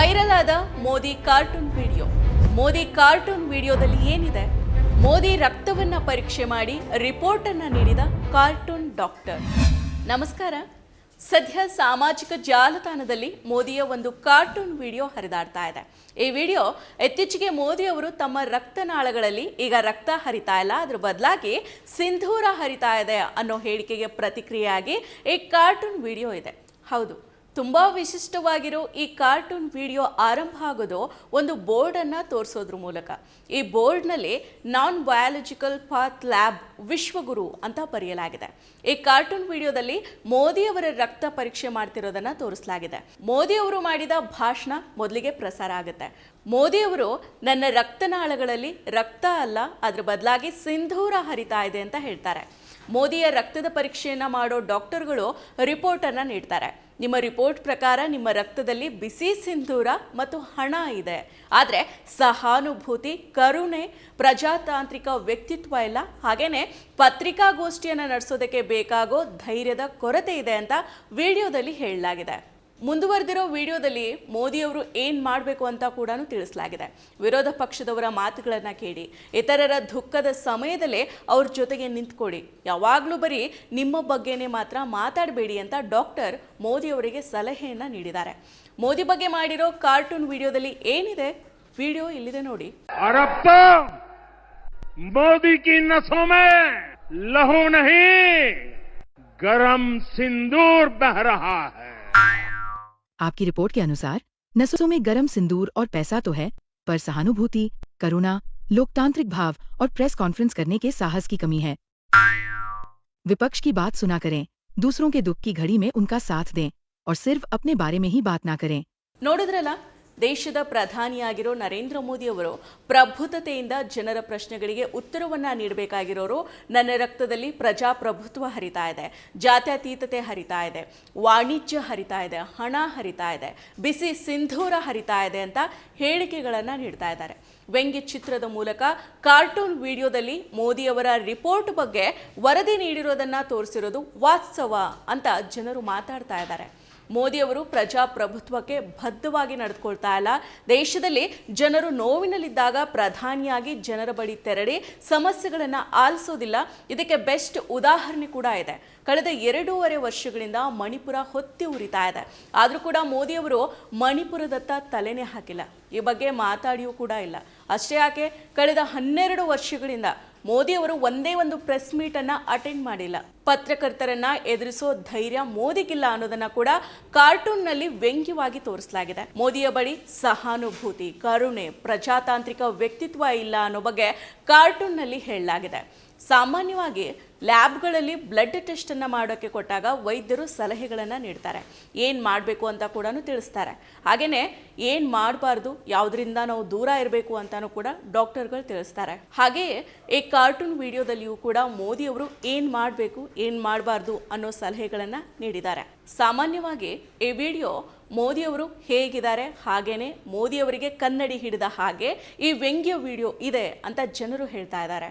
Viral ಆದ Modi cartoon video. Modi cartoon ವಿಡಿಯೋದಲ್ಲಿ ಏನಿದೆ? ಮೋದಿ ರಕ್ತವನ್ನ ಪರೀಕ್ಷೆ ಮಾಡಿ ರಿಪೋರ್ಟ್ ಅನ್ನ ನೀಡಿದ ಕಾರ್ಟೂನ್ ಡಾಕ್ಟರ್. ನಮಸ್ಕಾರ. ಸದ್ಯ ಸಾಮಾಜಿಕ ಜಾಲತಾಣದಲ್ಲಿ ಮೋದಿಯ ಒಂದು ಕಾರ್ಟೂನ್ ವಿಡಿಯೋ ಹರಿದಾಡ್ತಾ ಇದೆ. ಈ ವಿಡಿಯೋ ಇತ್ತೀಚೆಗೆ ಮೋದಿ ಅವರು ತಮ್ಮ ರಕ್ತನಾಳಗಳಲ್ಲಿ ಈಗ ರಕ್ತ ಹರಿತಾ ಇಲ್ಲ. ಅದ್ರ ಬದಲಾಗಿ ಸಿಂಧೂರ ಹರಿತಾ ಇದೆ ಅನ್ನೋ ಹೇಳಿಕೆಗೆ ಪ್ರತಿಕ್ರಿಯೆಯಾಗಿ ಈ ಕಾರ್ಟೂನ್ ವಿಡಿಯೋ ಇದೆ. ಹೌದು. ತುಂಬಾ ವಿಶಿಷ್ಟವಾಗಿರೋ ಈ ಕಾರ್ಟೂನ್ ವಿಡಿಯೋ ಆರಂಭ ಆಗೋದು ಒಂದು ಬೋರ್ಡನ್ನು ತೋರಿಸೋದ್ರ ಮೂಲಕ. ಈ ಬೋರ್ಡ್ನಲ್ಲಿ ನಾನ್ ಬಯಾಲಜಿಕಲ್ ಪಾತ್ ಲ್ಯಾಬ್ ವಿಶ್ವಗುರು ಅಂತ ಬರೆಯಲಾಗಿದೆ. ಈ ಕಾರ್ಟೂನ್ ವಿಡಿಯೋದಲ್ಲಿ ಮೋದಿಯವರ ರಕ್ತ ಪರೀಕ್ಷೆ ಮಾಡ್ತಿರೋದನ್ನ ತೋರಿಸಲಾಗಿದೆ. ಮೋದಿ ಅವರು ಮಾಡಿದ ಭಾಷಣ ಮೊದಲಿಗೆ ಪ್ರಸಾರ ಆಗುತ್ತೆ. ಮೋದಿಯವರು ನನ್ನ ರಕ್ತನಾಳಗಳಲ್ಲಿ ರಕ್ತ ಅಲ್ಲ, ಅದ್ರ ಬದಲಾಗಿ ಸಿಂಧೂರ ಹರಿತಾ ಇದೆ ಅಂತ ಹೇಳ್ತಾರೆ. ಮೋದಿಯ ರಕ್ತದ ಪರೀಕ್ಷೆಯನ್ನ ಮಾಡೋ ಡಾಕ್ಟರ್ಗಳು ರಿಪೋರ್ಟ್ ಅನ್ನ ನೀಡ್ತಾರೆ. ನಿಮ್ಮ ರಿಪೋರ್ಟ್ ಪ್ರಕಾರ ನಿಮ್ಮ ರಕ್ತದಲ್ಲಿ ಬಿಸಿ ಸಿಂಧೂರ ಮತ್ತು ಹಣ ಇದೆ. ಆದರೆ ಸಹಾನುಭೂತಿ, ಕರುಣೆ, ಪ್ರಜಾತಾಂತ್ರಿಕ ವ್ಯಕ್ತಿತ್ವ ಇಲ್ಲ. ಹಾಗೆಯೇ ಪತ್ರಿಕಾಗೋಷ್ಠಿಯನ್ನು ನಡೆಸೋದಕ್ಕೆ ಬೇಕಾಗೋ ಧೈರ್ಯದ ಕೊರತೆ ಇದೆ ಅಂತ ವಿಡಿಯೋದಲ್ಲಿ ಹೇಳಲಾಗಿದೆ. ಮುಂದುವರೆದಿರೋ ವಿಡಿಯೋದಲ್ಲಿ ಮೋದಿಯವರು ಏನ್ ಮಾಡಬೇಕು ಅಂತ ಕೂಡ ತಿಳಿಸಲಾಗಿದೆ. ವಿರೋಧ ಪಕ್ಷದವರ ಮಾತುಗಳನ್ನು ಕೇಳಿ, ಇತರರ ದುಃಖದ ಸಮಯದಲ್ಲೇ ಅವ್ರ ಜೊತೆಗೆ ನಿಂತ್ಕೊಡಿ ಯಾವಾಗಲೂ ಬರೀ ನಿಮ್ಮ ಬಗ್ಗೆನೇ ಮಾತ್ರ ಮಾತಾಡಬೇಡಿ ಅಂತ ಡಾಕ್ಟರ್ ಮೋದಿಯವರಿಗೆ ಸಲಹೆಯನ್ನು ನೀಡಿದ್ದಾರೆ. ಮೋದಿ ಬಗ್ಗೆ ಮಾಡಿರೋ ಕಾರ್ಟೂನ್ ವಿಡಿಯೋದಲ್ಲಿ ಏನಿದೆ? ವಿಡಿಯೋ ಇಲ್ಲಿದೆ ನೋಡಿ. ಮೋದಿ ನಹಿ, ಗರಂ ಸಿಂಧೂರ್ ಬಹ ರಹಾ ಹೈ. आपकी रिपोर्ट के अनुसार नसों में गरम सिंदूर और पैसा तो है पर सहानुभूति करुणा लोकतांत्रिक भाव और प्रेस कॉन्फ्रेंस करने के साहस की कमी है विपक्ष की बात सुना करें दूसरों के दुख की घड़ी में उनका साथ दें और सिर्फ अपने बारे में ही बात ना करें ನೋಡಿದ್ರಲ್ಲ ದೇಶದ ಪ್ರಧಾನಿಯಾಗಿರೋ ನರೇಂದ್ರ ಮೋದಿ ಅವರು ಪ್ರಬುದ್ಧತೆಯಿಂದ ಜನರ ಪ್ರಶ್ನೆಗಳಿಗೆ ಉತ್ತರವನ್ನ ನೀಡಬೇಕಾಗಿರೋರು ನನ್ನ ರಕ್ತದಲ್ಲಿ ಪ್ರಜಾಪ್ರಭುತ್ವ ಹರಿತಾ ಇದೆ, ಜಾತ್ಯತೀತತೆ ಹರಿತಾ ಇದೆ, ವಾಣಿಜ್ಯ ಹರಿತಾ ಇದೆ, ಹಣ ಹರಿತಾ ಇದೆ, ಬಿಸಿ ಸಿಂಧೂರ ಹರಿತಾ ಇದೆ ಅಂತ ಹೇಳಿಕೆಗಳನ್ನು ನೀಡ್ತಾ ಇದ್ದಾರೆ. ವ್ಯಂಗ್ಯ ಚಿತ್ರದ ಮೂಲಕ ಕಾರ್ಟೂನ್ ವಿಡಿಯೋದಲ್ಲಿ ಮೋದಿಯವರ ರಿಪೋರ್ಟ್ ಬಗ್ಗೆ ವರದಿ ನೀಡಿರೋದನ್ನ ತೋರಿಸಿರೋದು ವಾಸ್ತವ ಅಂತ ಜನರು ಮಾತಾಡ್ತಾ ಇದ್ದಾರೆ. ಮೋದಿಯವರು ಪ್ರಜಾಪ್ರಭುತ್ವಕ್ಕೆ ಬದ್ಧವಾಗಿ ನಡೆದುಕೊಳ್ತಾ ಇಲ್ಲ. ದೇಶದಲ್ಲಿ ಜನರು ನೋವಿನಲ್ಲಿದ್ದಾಗ ಪ್ರಧಾನಿಯಾಗಿ ಜನರ ಬಳಿ ತೆರಳಿ ಸಮಸ್ಯೆಗಳನ್ನು ಆಲಿಸೋದಿಲ್ಲ. ಇದಕ್ಕೆ ಬೆಸ್ಟ್ ಉದಾಹರಣೆ ಕೂಡ ಇದೆ. ಕಳೆದ ಎರಡೂವರೆ ವರ್ಷಗಳಿಂದ ಮಣಿಪುರ ಹೊತ್ತಿ ಉರಿತಾ ಇದೆ. ಆದರೂ ಕೂಡ ಮೋದಿಯವರು ಮಣಿಪುರದತ್ತ ತಲೆನೇ ಹಾಕಿಲ್ಲ. ಈ ಬಗ್ಗೆ ಮಾತಾಡಿಯೂ ಕೂಡ ಇಲ್ಲ. ಅಷ್ಟೇ ಯಾಕೆ, ಕಳೆದ ಹನ್ನೆರಡು ವರ್ಷಗಳಿಂದ ಮೋದಿಯವರು ಒಂದೇ ಒಂದು ಪ್ರೆಸ್ ಮೀಟ್ ಅನ್ನ ಅಟೆಂಡ್ ಮಾಡಿಲ್ಲ. ಪತ್ರಕರ್ತರನ್ನ ಎದುರಿಸೋ ಧೈರ್ಯ ಮೋದಿಗಿಲ್ಲ ಅನ್ನೋದನ್ನ ಕೂಡ ಕಾರ್ಟೂನ್ನಲ್ಲಿ ವ್ಯಂಗ್ಯವಾಗಿ ತೋರಿಸಲಾಗಿದೆ. ಮೋದಿಯ ಬಳಿ ಸಹಾನುಭೂತಿ, ಕರುಣೆ, ಪ್ರಜಾತಾಂತ್ರಿಕ ವ್ಯಕ್ತಿತ್ವ ಇಲ್ಲ ಅನ್ನೋ ಬಗ್ಗೆ ಕಾರ್ಟೂನ್ನಲ್ಲಿ ಹೇಳಲಾಗಿದೆ. ಸಾಮಾನ್ಯವಾಗಿ ಲ್ಯಾಬ್ಗಳಲ್ಲಿ ಬ್ಲಡ್ ಟೆಸ್ಟನ್ನು ಮಾಡೋಕ್ಕೆ ಕೊಟ್ಟಾಗ ವೈದ್ಯರು ಸಲಹೆಗಳನ್ನು ನೀಡ್ತಾರೆ. ಏನು ಮಾಡಬೇಕು ಅಂತ ಕೂಡ ತಿಳಿಸ್ತಾರೆ. ಹಾಗೆಯೇ ಏನು ಮಾಡಬಾರ್ದು, ಯಾವುದರಿಂದ ನಾವು ದೂರ ಇರಬೇಕು ಅಂತಲೂ ಕೂಡ ಡಾಕ್ಟರ್ಗಳು ತಿಳಿಸ್ತಾರೆ. ಹಾಗೆಯೇ ಈ ಕಾರ್ಟೂನ್ ವಿಡಿಯೋದಲ್ಲಿಯೂ ಕೂಡ ಮೋದಿಯವರು ಏನು ಮಾಡಬೇಕು, ಏನು ಮಾಡಬಾರ್ದು ಅನ್ನೋ ಸಲಹೆಗಳನ್ನು ನೀಡಿದ್ದಾರೆ. ಸಾಮಾನ್ಯವಾಗಿ ಈ ವಿಡಿಯೋ ಮೋದಿಯವರು ಹೇಗಿದ್ದಾರೆ, ಹಾಗೇನೆ ಮೋದಿಯವರಿಗೆ ಕನ್ನಡಿ ಹಿಡಿದ ಹಾಗೆ ಈ ವ್ಯಂಗ್ಯ ವಿಡಿಯೋ ಇದೆ ಅಂತ ಜನರು ಹೇಳ್ತಾ ಇದ್ದಾರೆ.